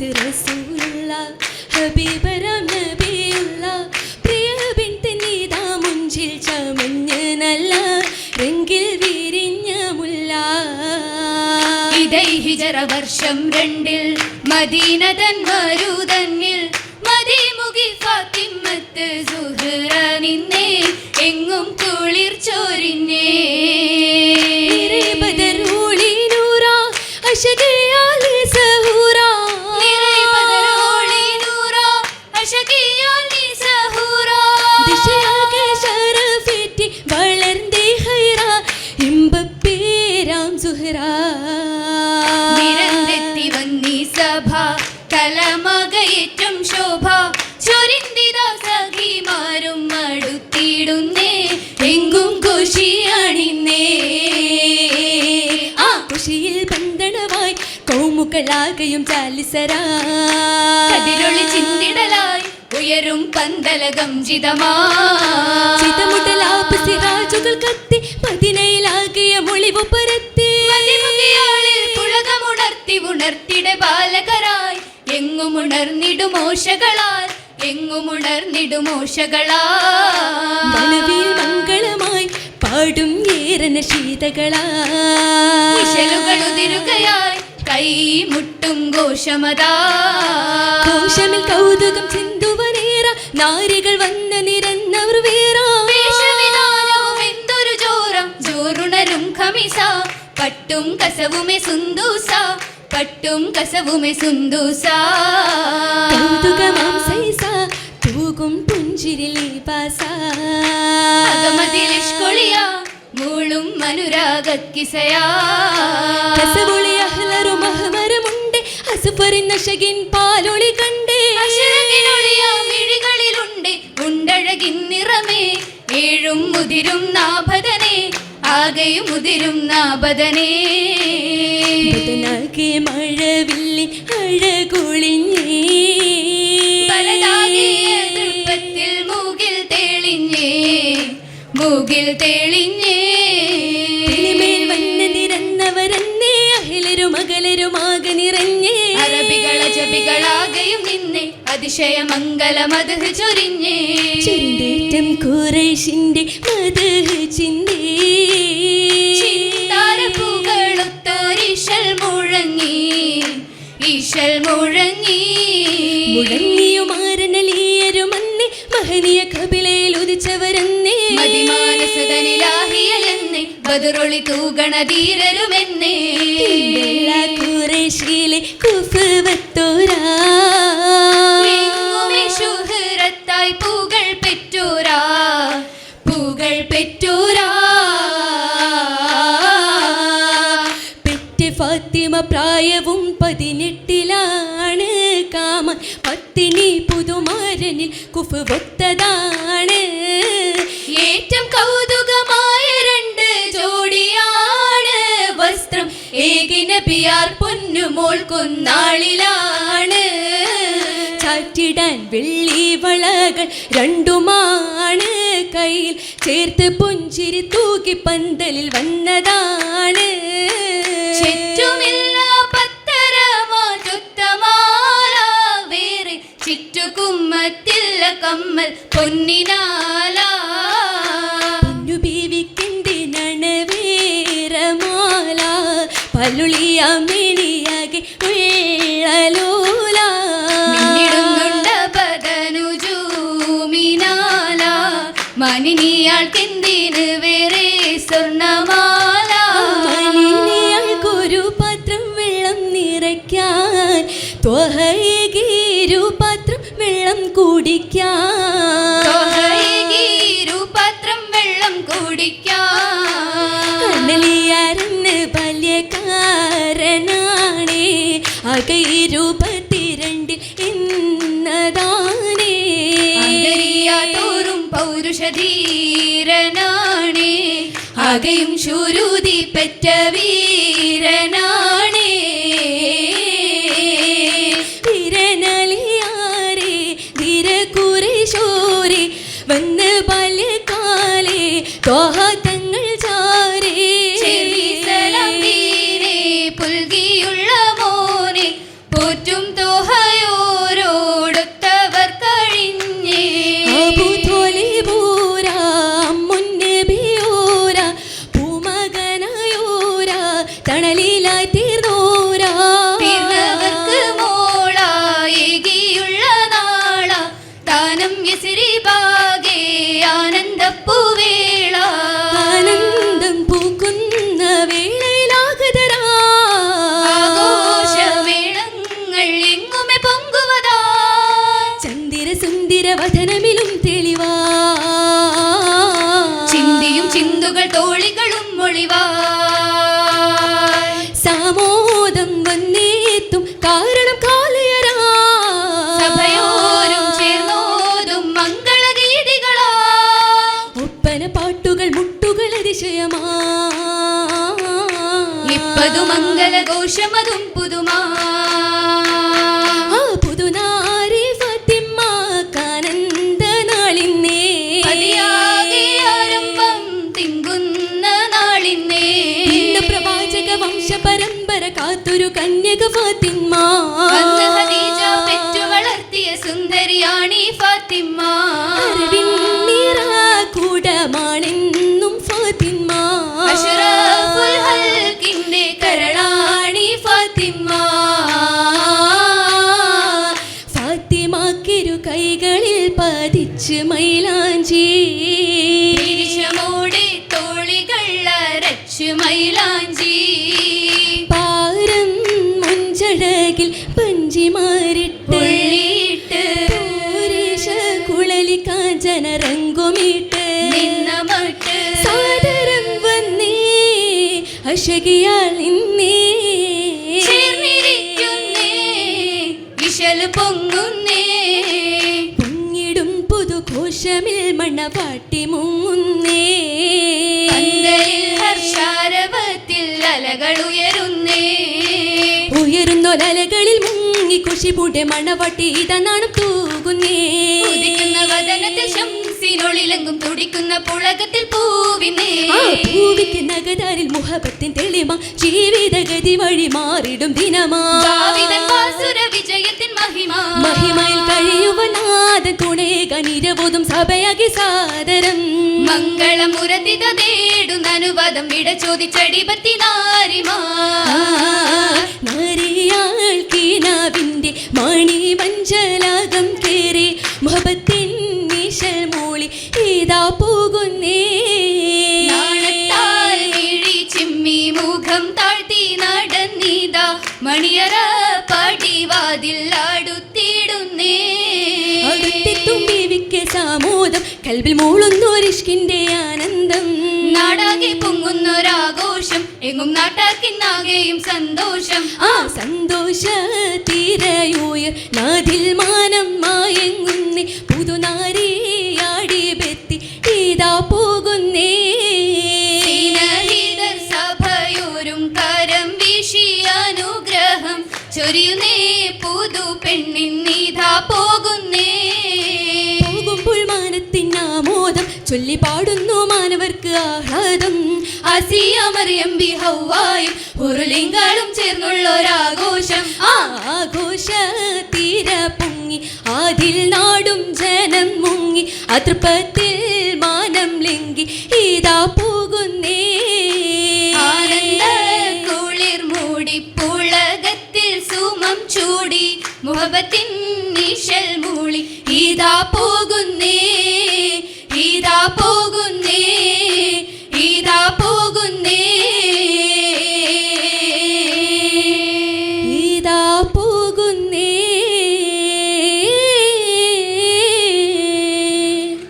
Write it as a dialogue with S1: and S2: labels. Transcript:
S1: മുത്ത് റസൂലുള്ള ഹബീബറാം നബിയുള്ള പ്രിയ ബിൻ തന്നീതാ മുഞ്ചിൽ ചമഞ്ഞ് നല്ല രംഗിൽ വിരിഞ്ഞ മുല്ല.
S2: ഇതൈ ഹിജറ വർഷം രണ്ടിൽ മദീനതൻ മരുതന്നിൽ മതിമുഖി ഫാത്തിമത്ത് സുഹറ നിന്നേ എങ്ങും കുളിർ ചോരിഞ്ഞേ
S1: നിറേ ബദറൂളി നൂറ
S2: കലമകയേറ്റം ശോഭ. ചൊരിന്തിത സഖിമാരും അടുത്തിടുന്നേ എങ്കും കുശിയണിന്നേ
S1: ആ കുശിയിൽ ബന്ധനമായി കൗമുക്കളാകയും ചാലിസരാ.
S2: കതിരൊളി ചിന്തിടലായി ഉയരും പന്തലകം
S1: സിറാജുകൾ കത്തി പതിനയിലാകിയ മുളിവു പരത്തി.
S2: പുഴകമുണർത്തി ഉണർത്തിട ബാലകരായി എങ്ങും ഉണർന്നിടുമോശകളാൽ എങ്ങും ഉണർന്നിടുമോശകളാ
S1: മണവിൽ മംഗളമായി പാടും ഏറന ശീതകളാ
S2: ഉതിരുകയായി കൈ മുട്ടും ഘോഷമതാ.
S1: കോശമിൽ കൗതുകം ചിന്തുവനേറ നാരികൾ വന്ന് നിരന്നവർ വേറാ.
S2: എന്തൊരു ജോറം ജോറുണരും ഖമിസ പട്ടും കസവുമേ സുന്ദൂസ. പട്ടും കസവുമേ സുന്ദൂസ. പുഞ്ചിരി മൂളും
S1: അഹ്ലറും അഹ്മരമുണ്ട് അസുപറിന്ന ഷകിൻ പാലൊളി കണ്ടേ.
S2: അശരകിനൊളിയ മിഴികളിലുണ്ട് ഉണ്ടഴകിൻ നിറമേ. ഏഴും മുതിരും നാഭതനെ ആകെയും മുതിരും ബദനേ
S1: ബദനാകെ മഴവില്ലി അഴകൊളിഞ്ഞേ.
S2: മൂകിൽ തെളിഞ്ഞേ. മൂകിൽ തെളിഞ്ഞേ. അതിശയമംഗലമത് ചൊരിഞ്ഞേ.
S1: ചെന്തേറ്റം കുറേശിന്റെ മത് ചിന്തേ.
S2: ചിന്താരപ്പൂകളൊത്തൊരിശൽ മുഴങ്ങി. ഈശൽ മുഴങ്ങി.
S1: മുഴങ്ങിയുമാരനലിയരുമന്നേ മഹനീയ കപിലയിൽ ഉദിച്ചവരെന്നേ. കുറേശിയിലെ കുഫവത്തോരാ. പ്രായവും പതിനെട്ടിലാണ്. കാമൻ പത്തിനി പുതുമാരനിൽ കുഫ് ഒത്തതാണ്
S2: ഏറ്റം കൗതുകമായ രണ്ട് ജോഡിയാണ്. വസ്ത്രം ഏകിന പിയാർ പൊന്നുമോൾ കുന്നാളിലാണ്.
S1: വെള്ളി വളകൾ രണ്ടുമാണ് കയ്യിൽ. ചേർത്ത് പുഞ്ചിരി തൂക്കി പന്തലിൽ വന്നതാണ്.
S2: ചുറ്റുമില്ല മനിനിയാൾക്കെന്തിന് വേറെ സ്വർണമാല.
S1: മലിനിയാൾക്കൊരു പാത്രം വെള്ളം നിറയ്ക്കാൻ ത്വഹയേകീരു പാത്രം വെള്ളം കുടിക്കാൻ.
S2: തൊഹൈകീരു പാത്രം വെള്ളം കുടിക്കാൻ.
S1: അണലിയാരെന്ന് ബാല്യക്കാരനാണേ ആകെ
S2: പൗരുഷധീരനാണേ അകയും ശുരുതി പെറ്റ വീരനാണേ
S1: Night.
S2: ഇപ്പതു മംഗളഘോഷമതും പുതുമാ.
S1: പുതുനാരി ഫാത്തിമ്മ കാനന്ദ നാളിന്നേ
S2: അതിയാകെ ആരംഭം തിങ്കുന്ന നാളിന്നേ.
S1: ഇന്ന് പ്രവാചക വംശ പരമ്പര കാത്തൊരു കന്യക ഫാത്തിമ്മ പാരം മുഞ്ചടകിൽ
S2: പുള്ളിയിട്ട്
S1: പൂരേശ കുളലി കാഞ്ചന റങ്കുമിട്ട്
S2: നിന്ന മട്ട്
S1: സാദരം വന്നേ അശകിയാൽ നിന്നേ.
S2: വിശൽ പൊങ്ങുന്നേ.
S1: പൊങ്ങിടും പുതുഘോഷമിൽ മണവാട്ടി മുങ്ങുന്നേ.
S2: ഉയരുന്നേ.
S1: ഉയരുന്നൊലകളിൽ മുങ്ങി കുഷിപൂടെ മണവട്ടി ഇതനാണ് തൂകുന്നേ.
S2: വദനത്തിൽ ശംസിനൊളിലെങ്കും തുടിക്കുന്ന പുളകത്തിൽ പൂവിനേ
S1: പൂവിക്ക് നഗതാരിൽ മുഹബത്തിൻ തെളിമ ജീവിതഗതി വഴി മാറിടും ദിനമാ.
S2: വിജയത്തിൻ മഹിമ.
S1: മഹിമയിൽ കഴിയുവനാഥൻ തുണേക നിരവോതും സഭയാകി സാദരം.
S2: മംഗളമുരതിത അനുവാദം വിട ചോദിച്ചടിപത്തി നാരിമാ
S1: നാരിയാൾ കീനാവിന്റെ മണി മഞ്ചലാകം കേറി മുഹബത്തിൻ നിശൽ മൂളി ഇതാ പോകുന്നേ.
S2: ചിമ്മി മുഖം താഴ്ത്തി നടന്നിതാ. മണിയറ പടിവാതിൽ അടുത്തിടുന്നേ.
S1: ബീവിക്ക് സാമോദം കൽവിൽ മൂളുന്നൊരിഷ്കിന്റെ ആനന്ദം
S2: എങ്ങും നാട്ടാക്കിന്നാകെയും സന്തോഷം.
S1: ആ സന്തോഷ തീരയൂയർ നാതിൽ മാനം മായങ്ങുന്നേ പുതുനാരിയാടി ബെത്തി ഇതാ പോകുന്നേ.
S2: സഭയോരും കരം വീശി അനുഗ്രഹം. ചൊരിയുന്നേ പുതു പെണ്ണിൻ നീതാ പോകുന്നേ.
S1: പോകുമ്പോൾ മാനത്തിൻ ആമോദം ചൊല്ലി പാടുന്നു മാനവർക്ക് ആഹ്ലാദം
S2: അസിയമറിയം ബി ഹൗവായും. ചേർന്നുള്ള
S1: ഒരാഘോഷം. ആഘോഷ തീര പൊങ്ങി അതിൽ നാടും ജനം മുങ്ങി. അതൃപ്പത്തിൽ മാനം ലിങ്കി. ഇതാ പോകുന്നേ.
S2: കുളിർ ചൂടി. മുഹബത്തിൻ നിശൽ മൂളി. ഇതാ പോകുന്നേ.